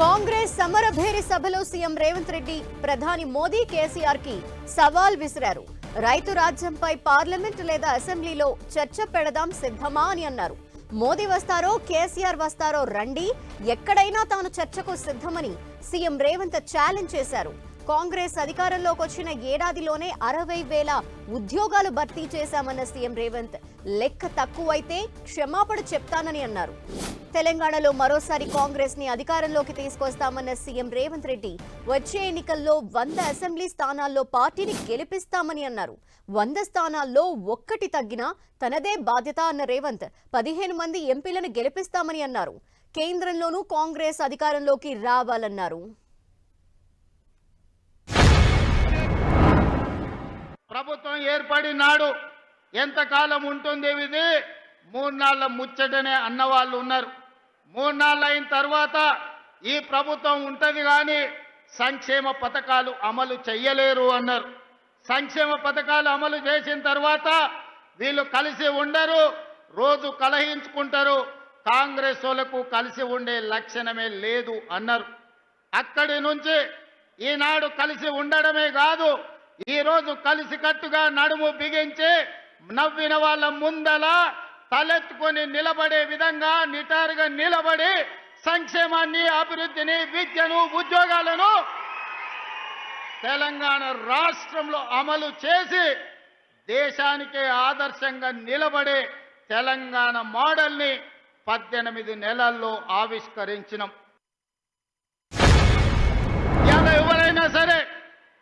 కాంగ్రెస్ సమరభేరి సభలో సీఎం రేవంత్ రెడ్డి ప్రధాని మోదీ కేసీఆర్కి సవాల్ విసిరారు. రైతు రాజ్యంపై పార్లమెంట్ లేదా అసెంబ్లీలో చర్చ పెడదాం సిద్ధమా అని అన్నారు. మోదీ వస్తారో కేసీఆర్ వస్తారో రండి ఎక్కడైనా తాను చర్చకు సిద్ధమని సీఎం రేవంత్ ఛాలెంజ్ చేశారు. కాంగ్రెస్ అధికారంలోకి వచ్చిన ఏడాదిలోనే అరవై వేల ఉద్యోగాలు భర్తీ చేశామన్న సీఎం రేవంత్. లెక్క తక్కువైతే క్షమాపణ చెప్తానని అన్నారు. తెలంగాణలో మరోసారి కాంగ్రెస్ని అధికారంలోకి తీసుకొస్తామన్న సీఎం రేవంత్ రెడ్డి వచ్చే ఎన్నికల్లో వంద అసెంబ్లీ స్థానాల్లో పార్టీని గెలిపిస్తామని అన్నారు. వంద స్థానాల్లో ఒక్కటి తగ్గినా తనదే బాధ్యత అన్న రేవంత్ పదిహేను మంది ఎంపీలను గెలిపిస్తామని అన్నారు. కేంద్రంలోనూ కాంగ్రెస్ అధికారంలోకి రావాలన్నారు. ప్రభుత్వం ఏర్పడి నాడు ఎంతకాలం ఉంటుంది ఇది? మూడు నాళ్ళ ముచ్చటనే అన్నవాళ్ళు ఉన్నారు. మూడు నాళ్ళు అయిన తర్వాత ఈ ప్రభుత్వం ఉంటుంది కానీ సంక్షేమ పథకాలు అమలు చెయ్యలేరు అన్నారు. సంక్షేమ పథకాలు అమలు చేసిన తర్వాత వీళ్ళు కలిసి ఉండరు రోజు కలహించుకుంటారు. కాంగ్రెస్ వాళ్ళకు కలిసి ఉండే లక్షణమే లేదు అన్నారు. అక్కడి నుంచి ఈనాడు కలిసి ఉండడమే కాదు ఈరోజు కలిసి కట్టుగా నడుము బిగించి నవ్విన వాళ్ళ ముందల తలెత్తుకొని నిలబడే విధంగా నిటారుగా నిలబడి సంక్షేమాన్ని అభివృద్ధిని విద్యను ఉద్యోగాలను తెలంగాణ రాష్ట్రంలో అమలు చేసి దేశానికే ఆదర్శంగా నిలబడే తెలంగాణ మోడల్ని పద్దెనిమిది నెలల్లో ఆవిష్కరించినాం.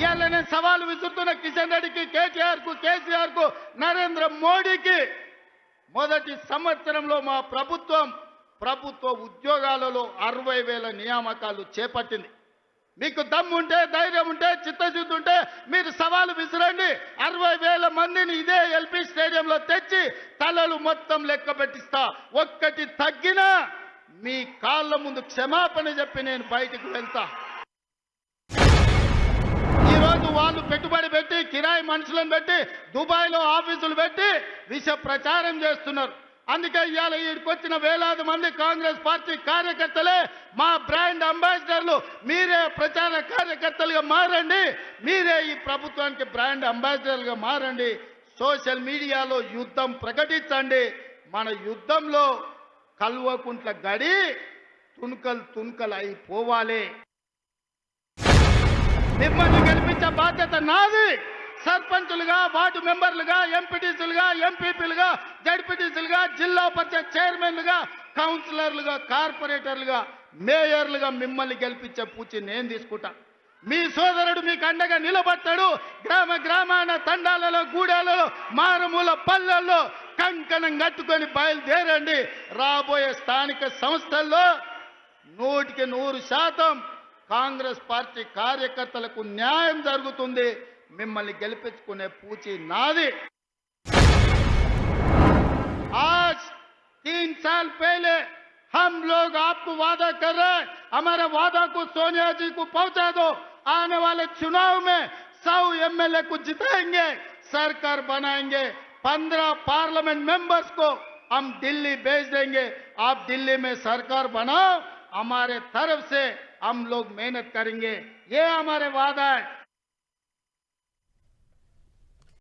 ఇవాళ నేను సవాలు విసురుతున్న కిషన్ రెడ్డికి కేటీఆర్కు కేసీఆర్కు నరేంద్ర మోడీకి మొదటి సంవత్సరంలో మా ప్రభుత్వం ప్రభుత్వ ఉద్యోగాలలో అరవై వేల నియామకాలు చేపట్టింది. మీకు దమ్ము ఉంటే ధైర్యం ఉంటే చిత్తశుద్ధి ఉంటే మీరు సవాలు విసిరండి. అరవై వేల మందిని ఇదే ఎల్పి స్టేడియంలో తెచ్చి తలలు మొత్తం లెక్క పెట్టిస్తా. ఒక్కటి తగ్గినా మీ కాళ్ళ ముందు క్షమాపణ చెప్పి నేను బయటికి వెళ్తా. పెట్టి మనుషులను పెట్టి దుబాయ్లో ఆఫీసులు పెట్టి విష ప్రచారం చేస్తున్నారు. అందుకే ఇవాళ ఈడికి వచ్చిన వేలాది మంది కాంగ్రెస్ పార్టీ కార్యకర్తలే మా బ్రాండ్ అంబాసిడర్లు మీరే ప్రచార కార్యకర్తలుగా మారండి మీరే ఈ ప్రభుత్వానికి బ్రాండ్ అంబాసిడర్లుగా మారండి సోషల్ మీడియాలో యుద్ధం ప్రకటించండి. మన యుద్ధంలో కల్వకుంట్ల గడి తుణుకలు తుణుకలు అయిపోవాలి. మిమ్మల్ని కనిపించే బాధ్యత నాది. సర్పంచులుగా వార్డు మెంబర్లుగా ఎంపీటీసీలుగా ఎంపీపీలుగా జడ్పీటీసీలుగా జిల్లా పరిషత్ చైర్మన్లుగా కౌన్సిలర్లుగా కార్పొరేటర్లుగా మేయర్లుగా మిమ్మల్ని గెలిపించే పూచి నేను తీసుకుంటా. మీ సోదరుడు మీకు అండగా నిలబడతాడు. గ్రామ గ్రామాన తండాలలో గూడాలలో మారుమూల పల్లెల్లో కంకణం కట్టుకొని బయలుదేరండి. రాబోయే స్థానిక సంస్థల్లో నూటికి నూరు శాతం కాంగ్రెస్ పార్టీ కార్యకర్తలకు న్యాయం జరుగుతుంది మిమ్మల్ని గెలిపించుకునే పూచి నాది आज तीन साल पहले हम लोग आपको वादा कर रहे हैं हमारे वादा को सोनिया जी को पहुंचा दो आने वाले चुनाव में सौ एमएलए को जिताएंगे सरकार बनाएंगे पंद्रह पार्लियामेंट मेंबर्स को हम दिल्ली भेज देंगे आप दिल्ली में सरकार बनाओ हमारे तरफ से हम लोग मेहनत करेंगे। ये हमारे वादा है।